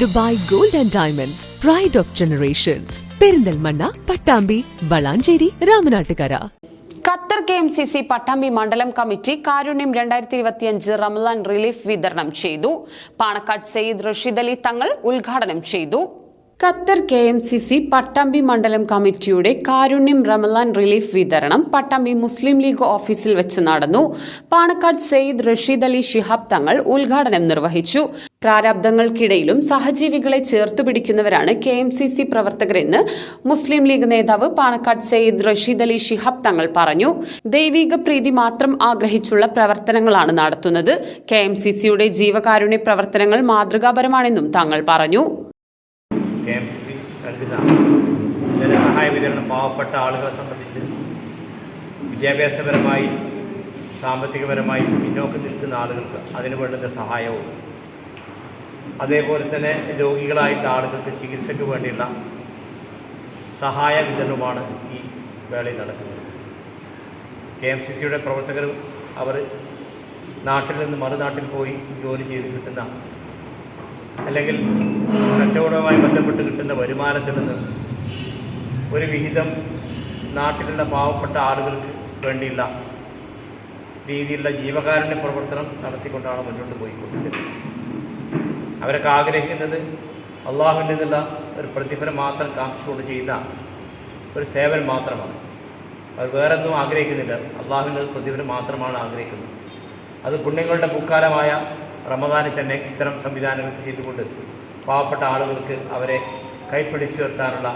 Dubai gold and diamonds pride of generations Perinthalmanna Pattambi Valanchery Ramanattukara. Qatar K M C C Pattambi മണ്ഡലം committee കാരുണ്യം രണ്ടായിരത്തി ഇരുപത്തിയഞ്ച് റമലാൻ relief വിതരണം ചെയ്തു. പാണക്കാട് സെയ്ദ് റഷീദ് അലി തങ്ങൾ ഉദ്ഘാടനം ചെയ്തു. Qatar K M C C Pattambi മണ്ഡലം കമ്മിറ്റിയുടെ കാരുണ്യം റമലാൻ റിലീഫ് വിതരണം പട്ടാമ്പി മുസ്ലിം ലീഗ് ഓഫീസിൽ വെച്ച് നടന്നു. പാണക്കാട് സെയ്ദ് റഷീദ് അലി ഷിഹാബ് തങ്ങൾ ഉദ്ഘാടനം നിർവഹിച്ചു. പ്രാരാബ്ദങ്ങൾക്കിടയിലും സഹജീവികളെ ചേർത്തുപിടിക്കുന്നവരാണ് കെ എം സി സി പ്രവർത്തകരെന്ന് മുസ്ലിം ലീഗ് നേതാവ് പാണക്കാട് സെയ്ദ് റഷീദ് അലി ഷിഹാബ് തങ്ങൾ പറഞ്ഞു. ദൈവിക പ്രീതി മാത്രം ആഗ്രഹിച്ചുള്ള പ്രവർത്തനങ്ങളാണ് നടത്തുന്നത്. കെ എം സി സിയുടെ ജീവകാരുണ്യ പ്രവർത്തനങ്ങൾ മാതൃകാപരമാണെന്നും തങ്ങൾ പറഞ്ഞു. കെ എം സി സി നൽകുന്ന ധനസഹായ വിതരണം പാവപ്പെട്ട ആളുകളെ സംബന്ധിച്ച് വിദ്യാഭ്യാസപരമായി സാമ്പത്തികപരമായി പിന്നോക്കം നിൽക്കുന്ന ആളുകൾക്ക് അതിന് വേണ്ടുന്ന സഹായവും അതേപോലെ തന്നെ രോഗികളായിട്ടുള്ള ആളുകൾക്ക് ചികിത്സയ്ക്ക് വേണ്ടിയുള്ള സഹായ വിതരണവുമാണ് ഈ വേളയിൽ നടക്കുന്നത്. കെ എം സി സിയുടെ പ്രവർത്തകർ അവർ നാട്ടിൽ നിന്ന് മറുനാട്ടിൽ പോയി ജോലി ചെയ്ത് കിട്ടുന്ന അല്ലെങ്കിൽ കച്ചവടവുമായി ബന്ധപ്പെട്ട് കിട്ടുന്ന വരുമാനത്തിൽ നിന്ന് ഒരു വിഹിതം നാട്ടിലുള്ള പാവപ്പെട്ട ആളുകൾക്ക് വേണ്ടിയുള്ള രീതിയിലുള്ള ജീവകാരുണ്യ പ്രവർത്തനം നടത്തിക്കൊണ്ടാണ് മുന്നോട്ട് പോയിക്കൊണ്ടിരിക്കുന്നത്. അവരൊക്കെ ആഗ്രഹിക്കുന്നത് അള്ളാഹുവിൽ നിന്നുള്ള ഒരു പ്രതിഫലം മാത്രം കാക്ഷിച്ചുകൊണ്ട് ചെയ്യുന്ന ഒരു സേവനം മാത്രമാണ്. അവർ വേറെ ഒന്നും ആഗ്രഹിക്കുന്നില്ല. അള്ളാഹുവിന്റെ പ്രതിഫലം മാത്രമാണ് ആഗ്രഹിക്കുന്നത്. അത് പുണ്യങ്ങളുടെ പൂക്കാലമായ റമദാനിൽ തന്നെ ഇത്തരം സംവിധാനങ്ങൾ ചെയ്തുകൊണ്ട് പാവപ്പെട്ട ആളുകൾക്ക് അവരെ കൈപ്പിടിച്ചു നിർത്താനുള്ള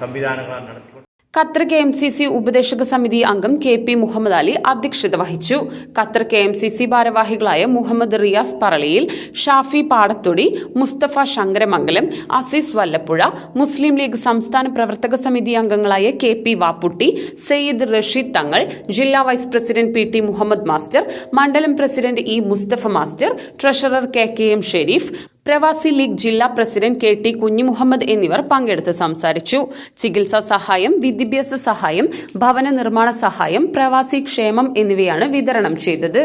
സംവിധാനങ്ങളാണ് നടത്തിക്കൊണ്ട് Qatar K M C C ഉപദേശക സമിതി അംഗം കെ പി മുഹമ്മദ് അലി അധ്യക്ഷത വഹിച്ചു. Qatar K M C C ഭാരവാഹികളായ മുഹമ്മദ് റിയാസ് പറളിയിൽ ഷാഫി പാടത്തൊടി മുസ്തഫ ശങ്കരമംഗലം അസീസ് വല്ലപ്പുഴ മുസ്ലിം ലീഗ് സംസ്ഥാന പ്രവർത്തക സമിതി അംഗങ്ങളായ കെ പി വാപ്പുട്ടി സയ്യിദ് റഷീദ് തങ്ങൾ ജില്ലാ vice president P T Muhammad master മണ്ഡലം president E Musthafa master treasurer K K M Shareef Pravasi League ജില്ലാ പ്രസിഡന്റ് കെ ടി കുഞ്ഞിമുഹമ്മദ് എന്നിവർ പങ്കെടുത്ത് സംസാരിച്ചു. ചികിത്സാ സഹായം വിദ്യാഭ്യാസ സഹായം ഭവന നിർമ്മാണ സഹായം പ്രവാസി ക്ഷേമം എന്നിവയാണ് വിതരണം ചെയ്തത്.